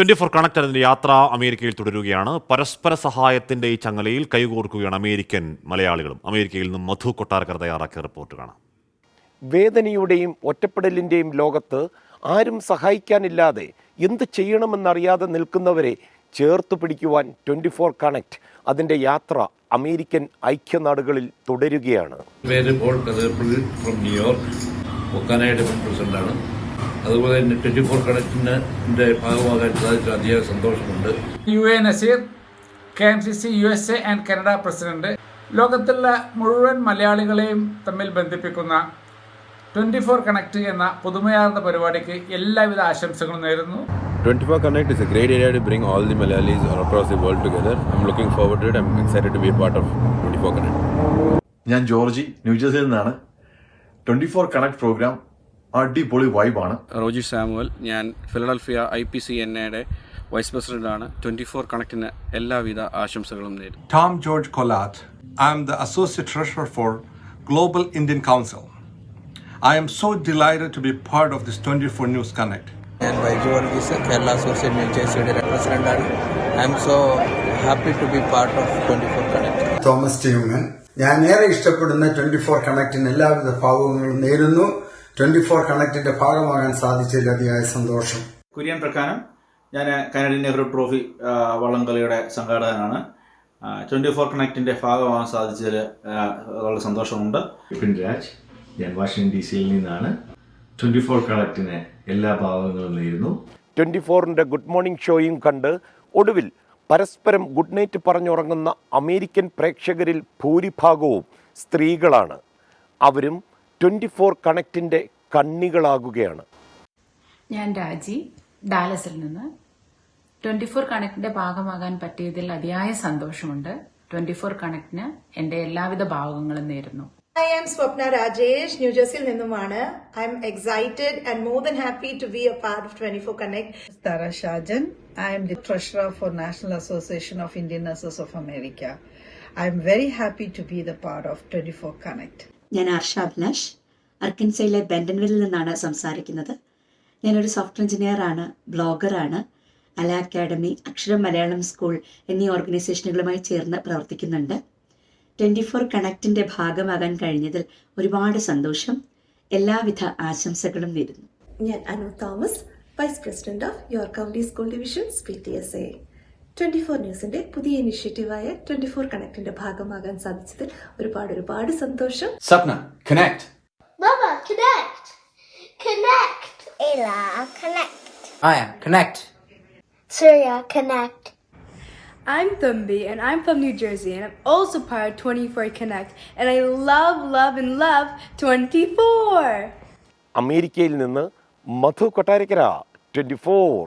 Twenty four connect അതിന്റെ യാത്ര അമേരിക്കയിൽ തുടരുകയാണ്. പരസ്പര സഹായത്തിന്റെ ഈ ചങ്ങലയിൽ കൈകോർക്കുകയാണ് അമേരിക്കൻ മലയാളികളും. അമേരിക്കയിൽ നിന്നും മധു കൊട്ടാരക്കർ തയ്യാറാക്കിയ റിപ്പോർട്ട് കാണാം. വേദനയുടെയും ഒറ്റപ്പെടലിന്റെയും ലോകത്ത് ആരും സഹായിക്കാനില്ലാതെ എന്ത് ചെയ്യണമെന്നറിയാതെ നിൽക്കുന്നവരെ ചേർത്ത് പിടിക്കുവാൻ ട്വന്റി ഫോർ കണക്ട് അതിന്റെ യാത്ര അമേരിക്കൻ ഐക്യനാടുകളിൽ തുടരുകയാണ്. പേര് പോൾ ഫ്രം ന്യൂയോർക്ക് പ്രസിഡന്റാണ് അതുപോലെ തന്നെ ട്വന്റി ഫോർ കണക്റ്റിന്റെ ഭാഗമാകാൻ സാധിച്ച അതിയായ സന്തോഷമുണ്ട് U A Naseer K M C C U S A and Canada president ലോകത്തുള്ള മുഴുവൻ മലയാളികളെയും തമ്മിൽ ബന്ധിപ്പിക്കുന്ന ട്വന്റി ഫോർ കണക്ട് എന്ന പുതുമയാർന്ന പരിപാടിക്ക് എല്ലാവിധ ആശംസകളും നേരുന്നു 24 Connect is a great area to bring all the Malayalis all across the world together. I'm looking forward to it. I'm excited to be a part of 24 Connect. ഞാൻ Georgy ന്യൂജേഴ്സിയിൽ നിന്നാണ് twenty four connect program അടിപൊളി വൈബാണ് Roji Samuel ഞാൻ Philadelphia I P C N എയുടെ vice പ്രസിഡന്റാണ് twenty four കണക്റ്റിന് എല്ലാവിധ ആശംസകളും നേരി Tom George Kolath I am the associate treasurer for global Indian council I am so delighted to be part of this twenty four news connect ഞാൻ Vaiju Varghese Kerala associate മ്യൂച്വൽസിയുടെ പ്രസിഡന്റാണ് I am so happy to be part of twenty four connect Thomas ടീമൻ ഞാൻ ഏറെ ഇഷ്ടപ്പെടുന്ന twenty four കണക്റ്റിന് എല്ലാവിധ ഭാവങ്ങളും നേരുന്നു. ട്വന്റി ഫോർ കണക്റ്റിന്റെ ഭാഗമാകാൻ സാധിച്ചതിൽ അതിയായ സന്തോഷം. കുര്യൻ പ്രക്കാനം ഞാൻ കനഡിയൻ നെഹ്റു ട്രോഫി വള്ളംകളിയുടെ സംഘാടകനാണ്. ട്വന്റി ഫോർ കണക്റ്റിന്റെ ഭാഗമാകാൻ സാധിച്ചതിൽ വളരെ സന്തോഷമുണ്ട്. വിപിൻ രാജ് ഞാൻ വാഷിംഗ്ടൺ ഡി സിയിൽ നിന്നാണ്. ട്വന്റി ഫോർ കണക്റ്റിന് എല്ലാ ഭാഗങ്ങളും നേരുന്നു. ട്വന്റി ഫോറിന്റെ ഗുഡ് മോർണിംഗ് ഷോയും കണ്ട് ഒടുവിൽ പരസ്പരം ഗുഡ് നൈറ്റ് പറഞ്ഞുറങ്ങുന്ന അമേരിക്കൻ പ്രേക്ഷകരിൽ ഭൂരിഭാഗവും സ്ത്രീകളാണ്. അവരും ട്വന്റി ഫോർ കണക്റ്റിന്റെ കണ്ണികളാകുകയാണ്. ഞാൻ രാജി ഡാലസിൽ നിന്ന്. ട്വന്റി ഫോർ കണക്റ്റിന്റെ ഭാഗമാകാൻ പറ്റിയതിൽ അതിയായ സന്തോഷമുണ്ട്. ട്വന്റി ഫോർ കണക്റ്റിന് എന്റെ എല്ലാവിധ ഭാവങ്ങളും നേരുന്നു. ഐ ആം സ്വപ്ന രാജേഷ് ന്യൂജേഴ്സിയിൽ നിന്നുമാണ്. I am excited and more than happy to be a part of twenty four connect Thara Shajan I am the treasurer for national association of Indian nurses of America I am very happy to be the part of twenty four connect ഞാൻ ആർഷ അഭിലാഷ്. അർക്കൻസയിലെ ബെൻഡൻവില്ലിൽ നിന്നാണ് സംസാരിക്കുന്നത്. ഞാനൊരു software എഞ്ചിനീയറാണ് ബ്ലോഗറാണ്. അല academy അക്ഷരം Malayalam school എന്നീ ഓർഗനൈസേഷനുകളുമായി ചേർന്ന് പ്രവർത്തിക്കുന്നുണ്ട്. ട്വന്റി ഫോർ കണക്റ്റിന്റെ ഭാഗമാകാൻ കഴിഞ്ഞതിൽ ഒരുപാട് സന്തോഷം. എല്ലാവിധ ആശംസകളും നേരുന്നു. ഞാൻ Anu Thomas vice president of your county school division P T S A twenty four ന്യൂസിന്റെ പുതിയ ഇനിഷ്യേറ്റീവായ ട്വന്റി ഫോർ കണക്റ്റിന്റെ ഭാഗമാകാൻ സാധിച്ചതിൽ ഒരുപാട് ഒരുപാട് സന്തോഷം. Sapna connect Mama, connect! Connect! Ella, connect! ആയ connect Surya, connect! I'm Thumbi and I'm from New Jersey and I'm also part of 24 Connect and I love, love, and love 24. അമേരിക്കയിൽ നിന്ന് മധു Kottarakkara twenty four